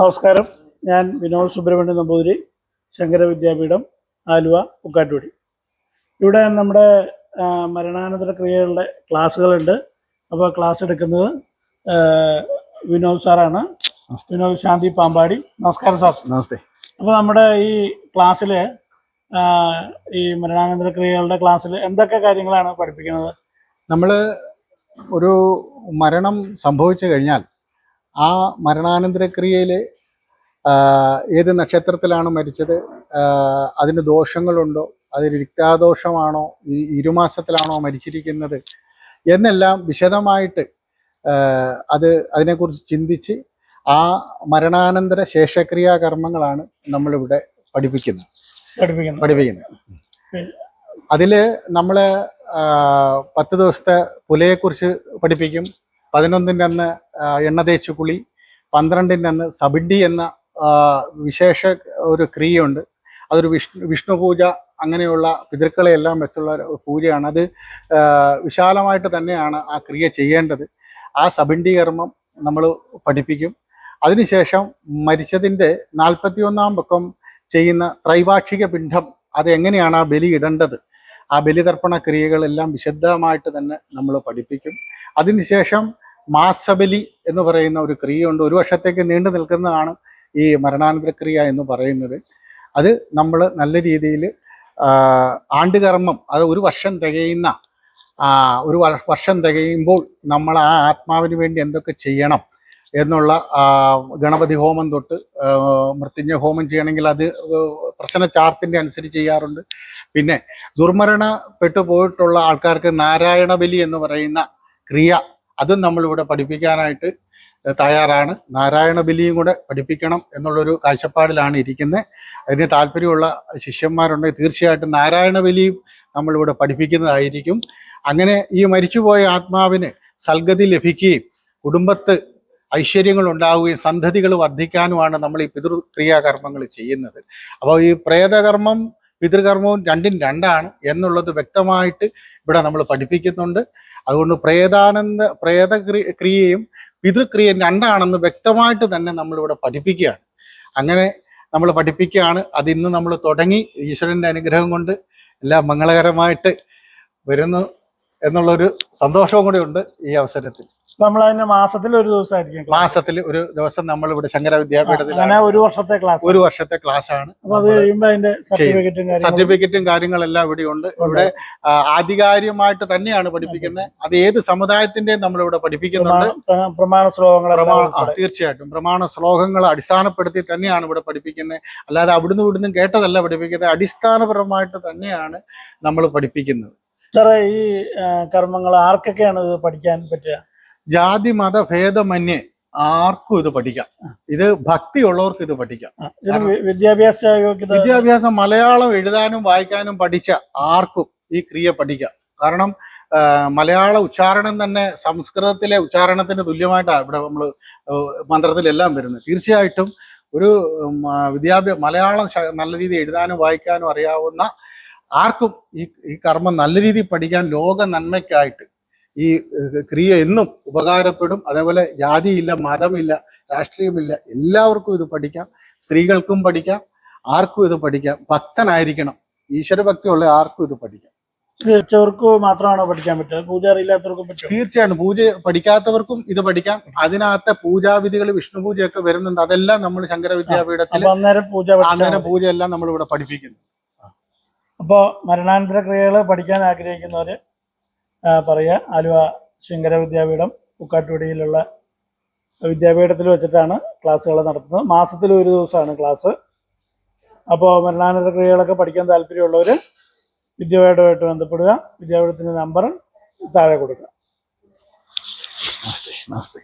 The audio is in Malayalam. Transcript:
നമസ്കാരം. ഞാൻ വിനോദ് സുബ്രഹ്മണ്യ നമ്പൂതിരി ശങ്കര വിദ്യാപീഠം ആലുവ പുക്കാട്ടുപടി ഇവിടെ നമ്മുടെ മരണാനന്തര ക്രിയകളുടെ ക്ലാസ്സുകളുണ്ട്. അപ്പോൾ ക്ലാസ് എടുക്കുന്നത് വിനോദ് സാറാണ്. വിനോദ് ശാന്തി പാമ്പാടി. നമസ്കാരം സാർ. നമസ്തേ. അപ്പോൾ നമ്മുടെ ഈ ക്ലാസ്സിൽ ഈ മരണാനന്തര ക്രിയകളുടെ ക്ലാസ്സിൽ എന്തൊക്കെ കാര്യങ്ങളാണ് പഠിപ്പിക്കുന്നത്? നമ്മൾ ഒരു മരണം സംഭവിച്ചു കഴിഞ്ഞാൽ ആ മരണാനന്തര ക്രിയയിൽ ഏത് നക്ഷത്രത്തിലാണ് മരിച്ചത് അതിന് ദോഷങ്ങളുണ്ടോ അതിൽ രക്താദോഷമാണോ ഈ ഇരുമാസത്തിലാണോ മരിച്ചിരിക്കുന്നത് എന്നെല്ലാം വിശദമായിട്ട് അത് അതിനെക്കുറിച്ച് ചിന്തിച്ച് ആ മരണാനന്തര ശേഷക്രിയാ കർമ്മങ്ങളാണ് നമ്മളിവിടെ പഠിപ്പിക്കുന്നത്. പഠിപ്പിക്കുന്നത്. പഠിപ്പിക്കുന്നത്. അതിൽ ആ, പത്ത് ദിവസത്തെ പുലയെക്കുറിച്ച് പഠിപ്പിക്കും. പതിനൊന്നിന്റെ അന്ന് എണ്ണ തേച്ചു കുളി പന്ത്രണ്ടിന്റെ അന്ന് സബിഡി എന്ന വിശേഷ ഒരു ക്രിയയുണ്ട്. അതൊരു വിഷ്ണു വിഷ്ണു പൂജ അങ്ങനെയുള്ള പിതൃക്കളെ എല്ലാം വെച്ചുള്ള പൂജയാണ്. അത് വിശാലമായിട്ട് തന്നെയാണ് ആ ക്രിയ ചെയ്യേണ്ടത്. ആ സബിണ്ടി കർമ്മം നമ്മൾ പഠിപ്പിക്കും. അതിനുശേഷം മരിച്ചതിന്റെ നാൽപ്പത്തിയൊന്നാം പക്കം ചെയ്യുന്ന ത്രൈവാക്ഷിക പിണ്ഡം അത് എങ്ങനെയാണ് ആ ബലി ഇടേണ്ടത്? ആ ബലിതർപ്പണ ക്രിയകളെല്ലാം വിശദമായിട്ട് തന്നെ നമ്മൾ പഠിപ്പിക്കും. അതിനുശേഷം മാസബലി എന്ന് പറയുന്ന ഒരു ക്രിയയുണ്ട്. ഒരു വർഷത്തേക്ക് നീണ്ടു നിൽക്കുന്നതാണ് ഈ മരണാനന്തര ക്രിയ എന്ന് പറയുന്നത്. അത് നമ്മൾ നല്ല രീതിയിൽ ആണ്ടുകർമ്മം അത് ഒരു വർഷം തികയുന്ന ഒരു വർഷം തികയുമ്പോൾ നമ്മൾ ആ ആത്മാവിന് വേണ്ടി എന്തൊക്കെ ചെയ്യണം എന്നുള്ള ഗണപതി ഹോമം തൊട്ട് ആ, ഹോമം ചെയ്യണമെങ്കിൽ അത് പ്രശ്ന ചാർത്തിന്റെ അനുസരിച്ച് ചെയ്യാറുണ്ട്. പിന്നെ ദുർമരണപ്പെട്ടു പോയിട്ടുള്ള ആൾക്കാർക്ക് നാരായണ ബലി എന്ന് പറയുന്ന ക്രിയ അതും നമ്മളിവിടെ പഠിപ്പിക്കാനായിട്ട് തയ്യാറാണ്. നാരായണ ബലിയും കൂടെ പഠിപ്പിക്കണം എന്നുള്ളൊരു കാഴ്ചപ്പാടിലാണ് ഇരിക്കുന്നത് അതിന് താല്പര്യമുള്ള ശിഷ്യന്മാരുണ്ടെങ്കിൽ തീർച്ചയായിട്ടും നാരായണ ബലിയും നമ്മളിവിടെ പഠിപ്പിക്കുന്നതായിരിക്കും. അങ്ങനെ ഈ മരിച്ചുപോയ ആത്മാവിന് സൽഗതി ലഭിക്കുകയും കുടുംബത്ത് ഐശ്വര്യങ്ങൾ ഉണ്ടാവുകയും സന്തതികൾ വർദ്ധിക്കാനുമാണ് നമ്മൾ ഈ പിതൃക്രിയാകർമ്മങ്ങൾ ചെയ്യുന്നത്. അപ്പോൾ ഈ പ്രേതകർമ്മം പിതൃകർമ്മവും രണ്ടും രണ്ടാണ് എന്നുള്ളത് വ്യക്തമായിട്ട് ഇവിടെ നമ്മൾ പഠിപ്പിക്കുന്നുണ്ട്. അതുകൊണ്ട് പ്രേതാനന്ദ പ്രേത ക്രി- ക്രിയയും പിതൃക്രിയയും രണ്ടാണെന്ന് വ്യക്തമായിട്ട് തന്നെ നമ്മളിവിടെ പഠിപ്പിക്കുകയാണ്. അങ്ങനെ നമ്മൾ പഠിപ്പിക്കുകയാണ്. അതിന്ന് നമ്മൾ തുടങ്ങി. ഈശ്വരന്റെ അനുഗ്രഹം കൊണ്ട് എല്ലാം മംഗളകരമായിട്ട് വരുന്നു എന്നുള്ളൊരു സന്തോഷവും കൂടി ഉണ്ട് ഈ അവസരത്തിൽ. നമ്മൾ അതിന് മാസത്തിൽ ഒരു ദിവസമായിരിക്കും. മാസത്തിൽ ഒരു ദിവസം നമ്മൾ ഇവിടെ ശങ്കര വിദ്യാപീഠത്തിൽ ഒരു വർഷത്തെ ക്ലാസ് ഒരു വർഷത്തെ ക്ലാസ് ആണ്. അത് കഴിയുമ്പോൾ അതിന്റെ സർട്ടിഫിക്കറ്റും സർട്ടിഫിക്കറ്റും കാര്യങ്ങളെല്ലാം ഇവിടെ ഉണ്ട്. ഇവിടെ ആധികാരികമായിട്ട് തന്നെയാണ് പഠിപ്പിക്കുന്നത്. അത്. ഏത് സമുദായത്തിന്റെയും നമ്മളിവിടെ പഠിപ്പിക്കുന്നുണ്ട്. പ്രമാണ- ശ്ലോകങ്ങൾ. തീർച്ചയായിട്ടും. പ്രമാണ ശ്ലോകങ്ങൾ അടിസ്ഥാനപ്പെടുത്തി തന്നെയാണ് ഇവിടെ പഠിപ്പിക്കുന്നത്. അല്ലാതെ അവിടുന്ന് ഇവിടുന്ന് കേട്ടതല്ല പഠിപ്പിക്കുന്നത്. അടിസ്ഥാനപരമായിട്ട് തന്നെയാണ് നമ്മൾ പഠിപ്പിക്കുന്നത്. സാറേ ഈ കർമ്മങ്ങൾ ആർക്കൊക്കെയാണ് ഇത് പഠിക്കാൻ പറ്റുക? ജാതി മത ഭേദമന്യേ ആർക്കും ഇത് പഠിക്കാം. ഇത് ഭക്തിയുള്ളവർക്ക് ഇത് പഠിക്കാം. വിദ്യാഭ്യാസ വിദ്യാഭ്യാസം മലയാളം എഴുതാനും വായിക്കാനും പഠിച്ച ആർക്കും ഈ ക്രിയ പഠിക്കാം. കാരണം മലയാള ഉച്ചാരണം തന്നെ സംസ്കൃതത്തിലെ ഉച്ചാരണത്തിന് തുല്യമായിട്ടാണ് ഇവിടെ നമ്മൾ മന്ത്രത്തിലെല്ലാം വരുന്നത്. തീർച്ചയായിട്ടും ഒരു വിദ്യാഭ്യാസ മലയാളം നല്ല രീതിയിൽ എഴുതാനും വായിക്കാനും അറിയാവുന്ന ആർക്കും ഈ ഈ കർമ്മം നല്ല രീതിയിൽ പഠിക്കാൻ ലോക നന്മയ്ക്കായിട്ട് ഈ ക്രിയ എന്നും ഉപകാരപ്പെടും. അതേപോലെ ജാതിയില്ല മതമില്ല രാഷ്ട്രീയമില്ല എല്ലാവർക്കും ഇത് പഠിക്കാം. സ്ത്രീകൾക്കും പഠിക്കാം. ആർക്കും ഇത് പഠിക്കാം. ഭക്തനായിരിക്കണം. ഈശ്വരഭക്തിയുള്ള ആർക്കും ഇത് പഠിക്കാം. വെച്ചവർക്ക് മാത്രമാണോ പഠിക്കാൻ പറ്റുക? പൂജ അറിയില്ലാത്തവർക്കും പറ്റും തീർച്ചയായിട്ടും. പൂജ പഠിക്കാത്തവർക്കും ഇത് പഠിക്കാം. അതിനകത്തെ പൂജാവിധികൾ വിഷ്ണു പൂജയൊക്കെ വരുന്നുണ്ട്. അതെല്ലാം നമ്മൾ ശങ്കര വിദ്യാപീഠത്തിൽ അന്നേരം പൂജ അന്നേരം. പൂജയെല്ലാം നമ്മൾ ഇവിടെ പഠിപ്പിക്കുന്നു അപ്പോ മരണാനന്തര ക്രിയകൾ പഠിക്കാൻ ആഗ്രഹിക്കുന്നവര് പറയുക ആലുവ ശങ്കര വിദ്യാപീഠം ഉക്കാട്ടുപടിയിലുള്ള വിദ്യാപീഠത്തിൽ വെച്ചിട്ടാണ് ക്ലാസ്സുകൾ നടത്തുന്നത്. മാസത്തിൽ ഒരു ദിവസമാണ് ക്ലാസ്. അപ്പോൾ മരണാനന്തര ക്രിയകളൊക്കെ പഠിക്കാൻ താല്പര്യമുള്ളവർ വിദ്യാപീഠമായിട്ട് ബന്ധപ്പെടുക വിദ്യാപീഠത്തിന്റെ നമ്പർ താഴെ കൊടുക്കുക. നമസ്തേ നമസ്തേ.